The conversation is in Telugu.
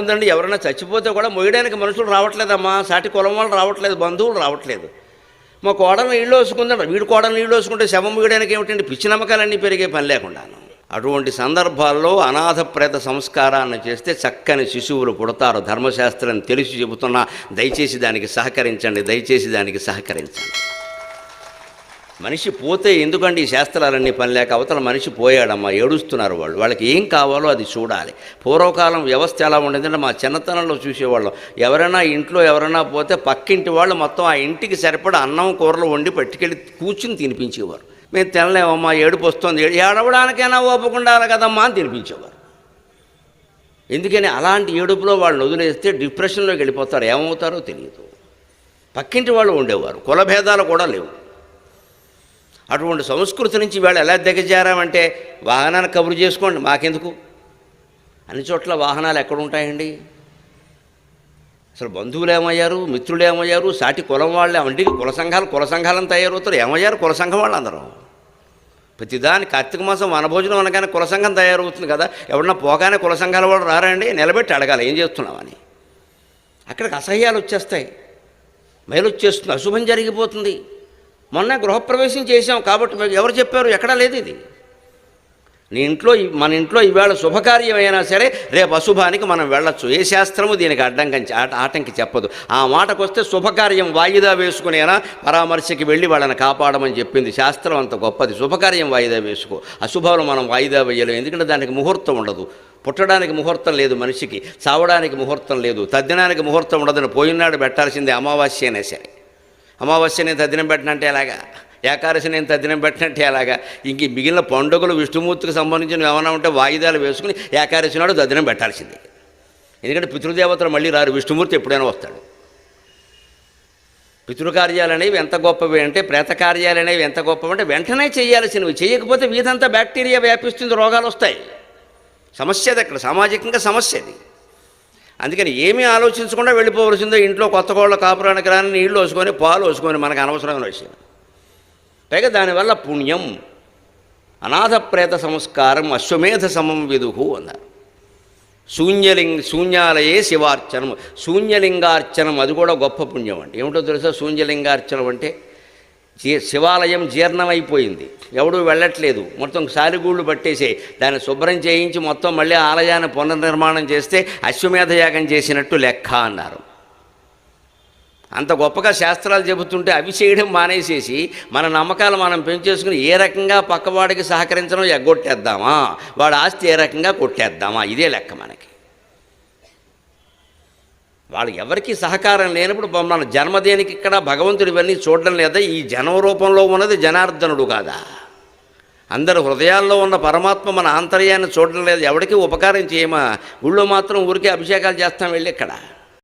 ఉందండి. ఎవరైనా చచ్చిపోతే కూడా మొయ్యడానికి మనుషులు రావట్లేదమ్మా. సాటి కులం వాళ్ళు రావట్లేదు బంధువులు రావట్లేదు. మా కోడలు నీళ్ళు వేసుకుందంట. వీడి కోడలు నీళ్ళు వేసుకుంటే శవం మొయ్యడానికి ఏమిటండి? పిచ్చి నమ్మకాలన్నీ పెరిగే పని లేకుండాను. అటువంటి సందర్భాల్లో అనాథ ప్రేత సంస్కారాన్ని చేస్తే చక్కని శిశువులు పుడతారు. ధర్మశాస్త్రం తెలిసి చెబుతున్నా దయచేసి దానికి సహకరించండి దయచేసి దానికి సహకరించండి. మనిషి పోతే ఎందుకండి ఈ శాస్త్రాలన్నీ పని లేక అవతల మనిషి పోయాడమ్మా ఏడుస్తున్నారు వాళ్ళు. వాళ్ళకి ఏం కావాలో అది చూడాలి. పూర్వకాలం వ్యవస్థ ఎలా ఉండేదంటే మా చిన్నతనంలో చూసేవాళ్ళం. ఎవరైనా ఇంట్లో ఎవరైనా పోతే పక్కింటి వాళ్ళు మొత్తం ఆ ఇంటికి సరిపడా అన్నం కూరలు వండి పట్టుకెళ్ళి కూర్చుని తినిపించేవారు. మేము తినలేమమ్మా ఏడుపు వస్తుంది ఏడు- ఏడవడానికైనా ఓపకుండాలి కదమ్మా అని తినిపించేవారు. ఎందుకని అలాంటి ఏడుపులో వాళ్ళు వదిలేస్తే డిప్రెషన్లోకి వెళ్ళిపోతారు. ఏమవుతారో తెలియదు పక్కింటి వాళ్ళు ఉండేవారు. కులభేదాలు కూడా లేవు. అటువంటి సంస్కృతి నుంచి వాళ్ళు ఎలా దిగజారామంటే వాహనాన్ని కబురు చేసుకోండి మాకెందుకు? అన్ని చోట్ల వాహనాలు ఎక్కడుంటాయండి అసలు బంధువులు ఏమయ్యారు? మిత్రులు ఏమయ్యారు? సాటి కులం వాళ్ళు అంటే కుల సంఘాలు కుల సంఘాలను తయారవుతారు. ఏమయ్యారు? కుల సంఘం వాళ్ళు అందరూ ప్రతిదాని కార్తీక మాసం వనభోజనం అనగానే కుల సంఘం తయారవుతుంది కదా. ఎవరన్నా పోగానే కుల సంఘాల వాళ్ళు రారండి నిలబెట్టి అడగాలి ఏం చేస్తున్నామని అక్కడికి అసహ్యాలు వచ్చేస్తాయి. మేలు వచ్చేస్తుంది అశుభం జరిగిపోతుంది. మొన్న గృహప్రవేశం చేశాం కాబట్టి ఎవరు చెప్పారు? ఎక్కడా లేదు ఇది. నీ ఇంట్లో మన ఇంట్లో ఈవేళ శుభకార్యమైనా సరే రేపు అశుభానికి మనం వెళ్ళొచ్చు. ఏ శాస్త్రము దీనికి అడ్డంకించి ఆట ఆటంకి చెప్పదు. ఆ మాటకు వస్తే శుభకార్యం వాయిదా వేసుకునేనా? పరామర్శకి వెళ్ళి వాళ్ళని కాపాడమని చెప్పింది శాస్త్రం అంత గొప్పది. శుభకార్యం వాయిదా వేసుకో. అశుభాలు మనం వాయిదా వేయలేం. ఎందుకంటే దానికి ముహూర్తం ఉండదు. పుట్టడానికి ముహూర్తం లేదు మనిషికి. చావడానికి ముహూర్తం లేదు. తద్దినానికి ముహూర్తం ఉండదని పోయినాడు పెట్టాల్సిందే అమావాస్య అయినా సరే. అమావాస్య నేను తద్దినం పెట్టినంటే ఎలాగా? ఏకాదశి నేను తద్దినం పెట్టినట్టే ఎలాగా? ఇంక మిగిలిన పండుగలు విష్ణుమూర్తికి సంబంధించిన ఏమైనా ఉంటే వాయిదాలు వేసుకుని ఏకాదశి నాడు తద్దినం పెట్టాల్సింది. ఎందుకంటే పితృదేవతలు మళ్ళీ రారు. విష్ణుమూర్తి ఎప్పుడైనా వస్తాడు. పితృకార్యాలు అనేవి ఎంత గొప్పవి అంటే ప్రేత కార్యాలు అనేవి ఎంత గొప్పవి అంటే వెంటనే చేయాల్సినవి. చేయకపోతే వీధంతా బ్యాక్టీరియా వ్యాపిస్తుంది రోగాలు వస్తాయి. సమస్య అది అక్కడ. సామాజికంగా సమస్య అది. అందుకని ఏమీ ఆలోచించకుండా వెళ్ళిపోవలసిందో ఇంట్లో కొత్త కోళ్ళ కాపురానికి రాని నీళ్ళు వేసుకొని పాలు వేసుకొని మనకు అనవసరమైన విషయం. పైగా దానివల్ల పుణ్యం అనాథ ప్రేత సంస్కారం అశ్వమేధ సమం విదుహు అన్నారు. శూన్యలింగ శూన్యాలయే శివార్చనం శూన్యలింగార్చనం అది కూడా గొప్ప పుణ్యం అండి. ఏమిటో తెలుసా? శూన్యలింగార్చనం అంటే శివాలయం జీర్ణమైపోయింది. ఎవడూ వెళ్ళట్లేదు. మొత్తం సారిగూళ్ళు పట్టేసే దాన్ని శుభ్రం చేయించి మొత్తం మళ్ళీ ఆలయాన్ని పునర్నిర్మాణం చేస్తే అశ్వమేధ యాగం చేసినట్టు లెక్క అన్నారు. అంత గొప్పగా శాస్త్రాలు చెబుతుంటే అవి చేయడం మానేసేసి మన నమ్మకాలు మనం పెంచేసుకుని ఏ రకంగా పక్కవాడికి సహకరించడం ఎగ్గొట్టేద్దామా? వాడి ఆస్తి ఏ రకంగా కొట్టేద్దామా? ఇదే లెక్క మనకి. వాళ్ళు ఎవరికి సహకారం లేనప్పుడు మన జన్మదేనికి ఇక్కడ భగవంతుడు ఇవన్నీ చూడడం లేదా ఈ జనం రూపంలో ఉన్నది జనార్దనుడు కాదా? అందరు హృదయాల్లో ఉన్న పరమాత్మ మన ఆంతర్యాన్ని చూడడం లేదు ఎవరికి ఉపకారం చేయమా? గుళ్ళో మాత్రం ఊరికే అభిషేకాలు చేస్తాం వెళ్ళి ఇక్కడ.